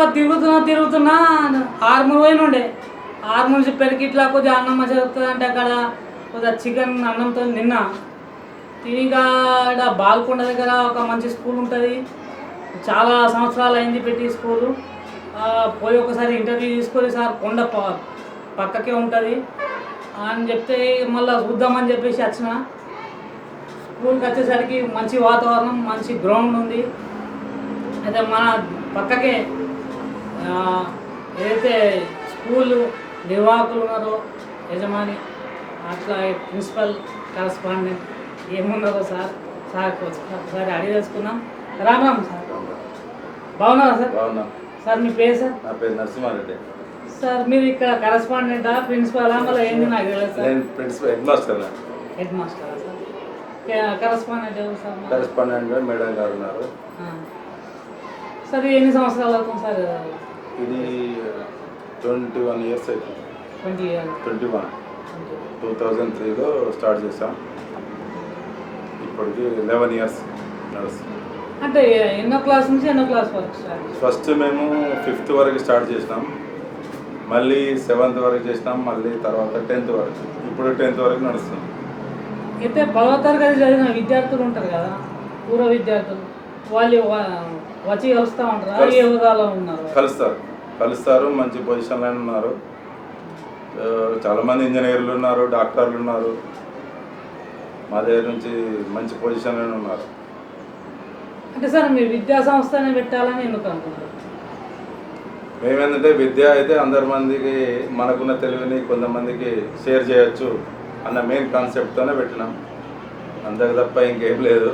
ఎక్కువ తిరుగుతున్నా తిరుగుతున్నా ఆర్మూర్ పోయిన ఉండే ఆర్మూర్ పెరిగి ఇట్లా కొద్దిగా అన్నం మంచిగా వస్తుంది అంటే అక్కడ కొద్దిగా చికెన్ అన్నంతో నిన్న. తినిగా ఇక్కడ బాల్కొండ దగ్గర ఒక మంచి స్కూల్ ఉంటుంది. చాలా సంవత్సరాలు అయింది పెట్టి స్కూలు. పోయి ఒకసారి ఇంటర్వ్యూ తీసుకొని సార్ కొండ పక్కకే ఉంటుంది. అని చెప్తే మళ్ళీ చూద్దామని చెప్పేసి వచ్చిన. స్కూల్కి వచ్చేసరికి మంచి వాతావరణం మంచి గ్రౌండ్ ఉంది. అయితే మన పక్కకే ఏదైతే స్కూల్ నిర్వాహకులు ఉన్నారో యజమాని అట్లా ప్రిన్సిపల్ కరస్పాండెంట్ ఏమున్నారో సార్ సార్ ఒకసారి అడిగి తెలుసుకుందాం. రామ్ రామ్ సార్. బాగున్నారా సార్? బాగున్నా. సార్ మీ పేరు సార్? నా పేరు నరసింహారెడ్డి. సార్ మీరు ఇక్కడ కరస్పాండెంటా ప్రిన్సిపల్? మళ్ళీ ఏంది నాకు తెలియదు సార్. నేను ప్రిన్సిపల్ హెడ్ మాస్టర్ హెడ్ మాస్టరా సార్? కరస్పాండెంట్ ఎవరు సార్? కరెస్పాండెంట్ మేడం గారు ఉన్నారు. సార్ ఎన్ని సంవత్సరాలు అవుతుంది సార్? ఇది ట్వంటీ వన్ ఇయర్స్ అవుతుంది. Twenty one. టూ థౌజండ్ త్రీలో స్టార్ట్ చేసాం ఇప్పటికి లెవెన్ ఇయర్స్ నడుస్తుంది. అంటే ఎన్నో క్లాస్ నుంచి ఎన్నో క్లాస్ వరకు ఫస్ట్ మేము ఫిఫ్త్ వరకు స్టార్ట్ చేసినాం. మళ్ళీ సెవెంత్ వరకు చేసినాం. మళ్ళీ తర్వాత టెన్త్ వరకు. ఇప్పుడు టెన్త్ వరకు నడుస్తుంది. అయితే పదవ తరగతి చదివిన విద్యార్థులు ఉంటారు కదా? పూర్వ విద్యార్థులు. వాళ్ళు వచ్చి కలుస్తూ ఉంటారు? ఏ కలుస్తారు. హోదాలో ఉన్నారు? కలుస్తారు. కలుస్తారు మంచి పొజిషన్లో ఉన్నారు. చాలామంది ఇంజనీర్లు ఉన్నారు డాక్టర్లు ఉన్నారు. మా దగ్గర నుంచి మంచి పొజిషన్లో ఉన్నారు. అంటే సార్ మీరు విద్యా సంస్థనే పెట్టాలని ఎందుకు అనుకున్నారు మేమేంటంటే విద్య అయితే అందరి మందికి మనకున్న తెలివిని కొంతమందికి షేర్ చేయొచ్చు అన్న మెయిన్ కాన్సెప్ట్తోనే పెట్టినాం. అంతకు తప్ప ఇంకేం లేదు.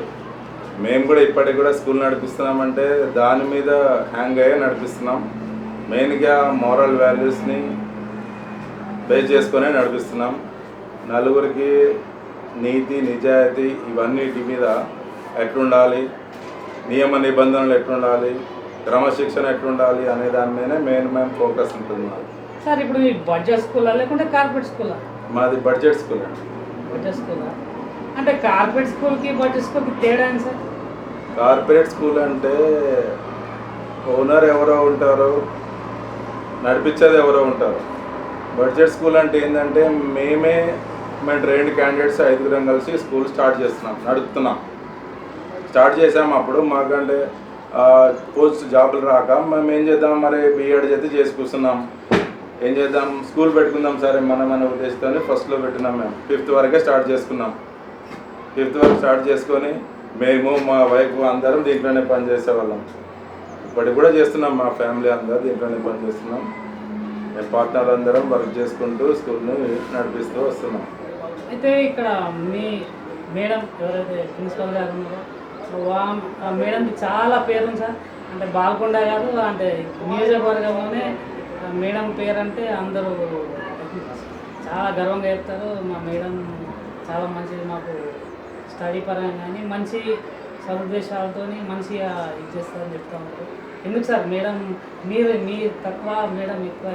మేము కూడా ఇప్పటికి కూడా స్కూల్ నడిపిస్తున్నామంటే దాని మీద హ్యాంగ్ అయ్యే నడిపిస్తున్నాం. మెయిన్గా మోరల్ వాల్యూస్ని బేస్ చేసుకొనే నడిపిస్తున్నాం. నలుగురికి నీతి నిజాయితీ ఇవన్నిటి మీద ఎట్లుండాలి? నియమ నిబంధనలు ఎట్లుండాలి? క్రమశిక్షణ ఎట్లుండాలి అనే దాని మీదనే మెయిన్ మేము ఫోకస్ ఉంటుంది. సార్ ఇప్పుడు బడ్జెట్ స్కూలా లేకుంటే కార్పొరేట్ స్కూలా మాది బడ్జెట్ స్కూల్ అండి. బడ్జెట్ స్కూలా అంటే కార్పొరేట్ స్కూల్కి బడ్జెట్ స్కూల్కి తేడా ఏంటి సార్? కార్పొరేట్ స్కూల్ అంటే ఓనర్ ఎవరో ఉంటారు నడిపించేది ఎవరో ఉంటారు. బడ్జెట్ స్కూల్ అంటే ఏంటంటే మేమే మేము ట్రైన్డ్ క్యాండిడేట్స్ ఐదుగురం కలిసి స్కూల్ స్టార్ట్ చేస్తున్నాం నడుపుతున్నాం. స్టార్ట్ చేసాం అప్పుడు మాకంటే పోస్ట్ జాబులు రాక మేము ఏం చేద్దాం మరి బీఎడ్ చేస్తే చేసి కూర్చున్నాం ఏం చేద్దాం స్కూల్ పెట్టుకుందాం సరే మనం అనే ఉద్దేశంతో ఫస్ట్లో పెట్టినాం మేము. ఫిఫ్త్ వరకే స్టార్ట్ చేసుకున్నాం. ఫిఫ్త్ వరకు స్టార్ట్ చేసుకొని మేము మా వైఫ్ అందరం దీంట్లోనే పని చేసేవాళ్ళం ఇప్పటికి కూడా చేస్తున్నాం మా ఫ్యామిలీ అందరూ దీంట్లోనే పని చేస్తున్నాం మేము పార్ట్నర్ అందరం వర్క్ చేసుకుంటూ స్కూల్ను నడిపిస్తూ వస్తున్నాం. అయితే ఇక్కడ మీ మేడం ఎవరైతే ప్రిన్సిపల్ గారు ఉన్నారో వా- ఆ మేడంకి చాలా పేరు ఉంది సార్. అంటే బాల్కొండ గారు అంటే నియోజకవర్గంలోనే మేడం పేరు అంటే అందరూ చాలా గర్వంగా చెప్తారు. మా మేడం చాలా మంచిది మాకు. స్టడీ పరంగా కానీ మంచి సదుద్దేశాలతో మంచిగా ఇది చేస్తారని చెప్తా ఉంటారు ఎందుకు సార్? మేడం మీరు మీ తక్కువ మేడం ఎక్కువ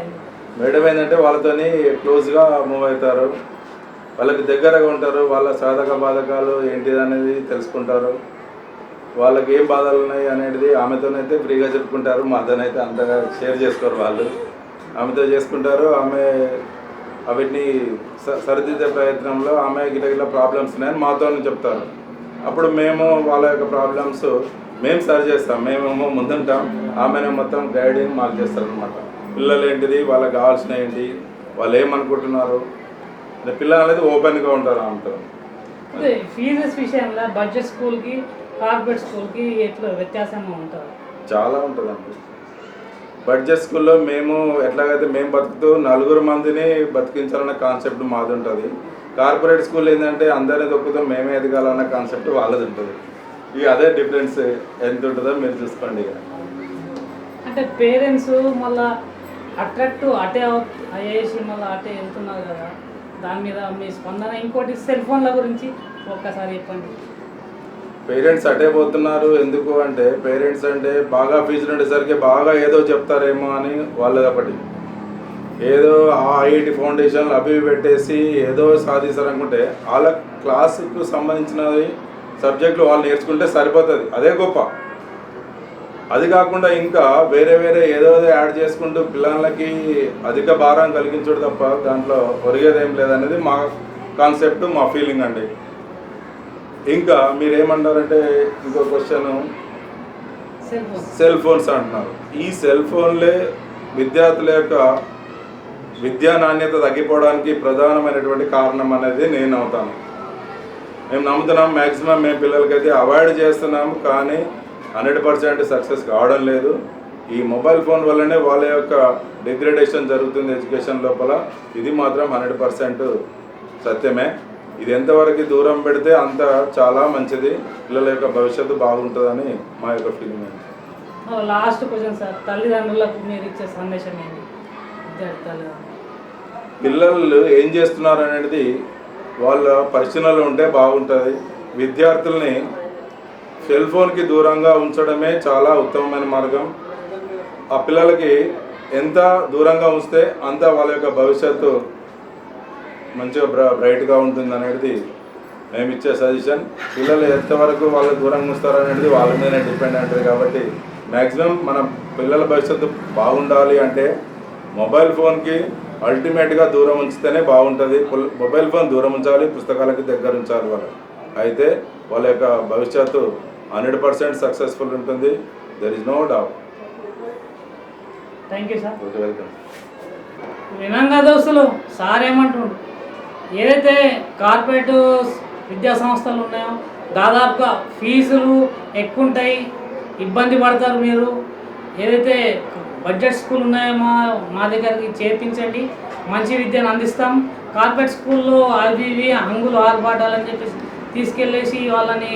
మేడం ఏంటంటే వాళ్ళతోని క్లోజ్గా మూవ్ అవుతారు. వాళ్ళకి దగ్గరగా ఉంటారు. వాళ్ళ సాధక బాధకాలు ఏంటిది అనేది తెలుసుకుంటారు. వాళ్ళకి ఏం బాధలు ఉన్నాయి అనేది ఆమెతోనైతే ఫ్రీగా చెప్పుకుంటారు. మాతోనైతే అంతగా షేర్ చేసుకోరు వాళ్ళు. ఆమెతో చేసుకుంటారు. ఆమె స- సరిదిద్దే ప్రయత్నంలో ఆమె గిట్ల గిట్ల ప్రాబ్లమ్స్ ఉన్నాయని మాతో చెప్తారు. అప్పుడు మేము వాళ్ళ యొక్క ప్రాబ్లమ్స్ మేము సరి చేస్తాం. మేమేమో ముందుంటాం. ఆమెనే మొత్తం గైడింగ్ మాకు చేస్తారు అనమాట పిల్లలు ఏంటిది? వాళ్ళకి కావాల్సిన ఏంటి? వాళ్ళు ఏమనుకుంటున్నారు? పిల్లలు అనేది ఓపెన్గా ఉంటారు అంటారు అదే ఫీజెస్ విషయంలో బడ్జెట్ స్కూల్కి కార్పొరేట్ స్కూల్కి ఎట్లా వ్యత్యాసం ఉంటుంది చాలా ఉంటుందండి. బడ్జెట్ స్కూల్లో మేము ఎట్లాగైతే మేము బతుకుతూ నలుగురు మందిని బతికించాలన్న కాన్సెప్ట్ మాది ఉంటుంది కార్పొరేట్ స్కూల్ ఏంటంటే అందరిని దొక్కుతూ మేమే ఎదగాలన్న కాన్సెప్ట్ వాళ్ళది ఉంటుంది ఇక అదే డిఫరెన్స్ ఎంత ఉంటుందో మీరు చూసుకోండి ఇక. అంటే పేరెంట్స్ మళ్ళా అట్రాక్ట్ అటే అయ్యేసి మళ్ళీ అటే వెళ్తున్నారు కదా. దాని మీద మీ స్పందన ఇంకోటి సెల్ ఫోన్ల గురించి ఒక్కసారి చెప్పండి. పేరెంట్స్ అటే పోతున్నారు. ఎందుకు అంటే పేరెంట్స్ అంటే బాగా ఫీజులు ఉండేసరికి బాగా ఏదో చెప్తారేమో అని వాళ్ళది ఒకటి. ఏదో ఆ ఐఐటి ఫౌండేషన్లు అవి పెట్టేసి ఏదో సాధిస్తారనుకుంటే వాళ్ళ క్లాసుకు సంబంధించినవి సబ్జెక్టులు వాళ్ళు నేర్చుకుంటే సరిపోతుంది. అదే గొప్ప. అది కాకుండా ఇంకా వేరే వేరే ఏదో ఏదో యాడ్ చేసుకుంటూ పిల్లలకి అధిక భారం కలిగించడం తప్ప దాంట్లో ఒరిగేదేం లేదనేది మా కాన్సెప్ట్ మా ఫీలింగ్ అండి. ఇంకా మీరు ఏమంటారంటే ఇంకో question cell phone cell phones అంటున్నారు. ఈ సెల్ ఫోన్లే విద్యార్థుల యొక్క విద్యా నాణ్యత తగ్గిపోవడానికి ప్రధానమైనటువంటి కారణం అనేది నేను అవుతాను. మేము నమ్ముతున్నాం మ్యాక్సిమం మేము పిల్లలకైతే అవాయిడ్ చేస్తున్నాము కానీ హండ్రెడ్ పర్సెంట్ సక్సెస్ కావడం లేదు. ఈ మొబైల్ ఫోన్ వల్లనే వాళ్ళ యొక్క డిగ్రేడేషన్ జరుగుతుంది ఎడ్యుకేషన్ లోపల. ఇది మాత్రం హండ్రెడ్ పర్సెంట్ సత్యమే. ఇది ఎంతవరకు దూరం పెడితే అంత చాలా మంచిది. పిల్లల యొక్క భవిష్యత్తు బాగుంటుందని మా యొక్క ఫీలింగ్ అండి. లాస్ట్ క్వశ్చన్ సార్ తల్లిదండ్రులకు మీరు ఇచ్చే సందేశం ఏంటి? పిల్లలు ఏం చేస్తున్నారు అనేది వాళ్ళ పరిశీలనలో ఉంటే బాగుంటుంది. విద్యార్థుల్ని సెల్ ఫోన్కి దూరంగా ఉంచడమే చాలా ఉత్తమమైన మార్గం. ఆ పిల్లలకి ఎంత దూరంగా ఉంచితే అంత వాళ్ళ యొక్క భవిష్యత్తు మంచిగా బ్ర బ్రైట్గా ఉంటుంది అనేది మేము ఇచ్చే సజెషన్. పిల్లలు ఎంతవరకు వాళ్ళు దూరంగా ఉంచుతారు అనేది వాళ్ళ మీదనే డిపెండ్ ఉంటుంది కాబట్టి మ్యాక్సిమం మన పిల్లల భవిష్యత్తు బాగుండాలి అంటే మొబైల్ ఫోన్కి అల్టిమేట్గా దూరం ఉంచితేనే బాగుంటుంది. మొబైల్ ఫోన్ దూరం ఉంచాలి పుస్తకాలకి దగ్గర ఉంచాలి వాళ్ళు. అయితే వాళ్ళ యొక్క భవిష్యత్తు హండ్రెడ్ పర్సెంట్ సక్సెస్ఫుల్ ఉంటుంది. There is no doubt thank you sir welcome వినంగా దోస్తులు సార్ ఏమంటుండు ఏదైతే కార్పొరేట్ విద్యా సంస్థలు ఉన్నాయో దాదాపుగా ఫీజులు ఎక్కువ ఉంటాయి ఇబ్బంది పడతారు మీరు. ఏదైతే బడ్జెట్ స్కూల్ ఉన్నాయో మా మా దగ్గరికి చేర్పించండి. మంచి విద్యను అందిస్తాం. కార్పొరేట్ స్కూల్లో అవి ఇవి హంగులు ఆర్భాటాలని చెప్పేసి తీసుకెళ్ళేసి వాళ్ళని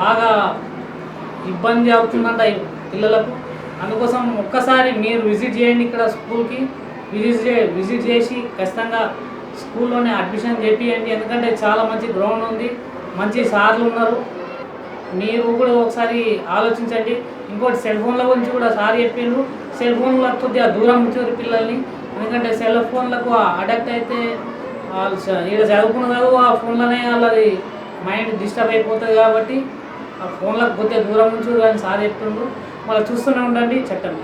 బాగా ఇబ్బంది అవుతుందంట పిల్లలకు. అందుకోసం ఒక్కసారి మీరు విజిట్ చేయండి ఇక్కడ స్కూల్కి. విజిట్ చే విజిట్ చేసి ఖచ్చితంగా స్కూల్లోనే అడ్మిషన్ చేపియండి ఎందుకంటే చాలా మంచి గ్రౌండ్ ఉంది మంచి సార్లు ఉన్నారు. మీరు కూడా ఒకసారి ఆలోచించండి. ఇంకోటి సెల్ ఫోన్ల గురించి కూడా సార్ చెప్పిండ్రు సెల్ ఫోన్ల కొద్దిగా దూరం ఉంచారు పిల్లల్ని ఎందుకంటే సెల్ ఫోన్లకు అడక్ట్ అయితే వాళ్ళు చ- ఈడ చదువుకున్న చదువు ఆ ఫోన్లోనే వాళ్ళది మైండ్ డిస్టర్బ్ అయిపోతుంది కాబట్టి ఆ ఫోన్లకు కొద్దిగా దూరం ఉంచారు అని సార్ చెప్తుండ్రు మళ్ళీ చూస్తూనే ఉండండి చట్టం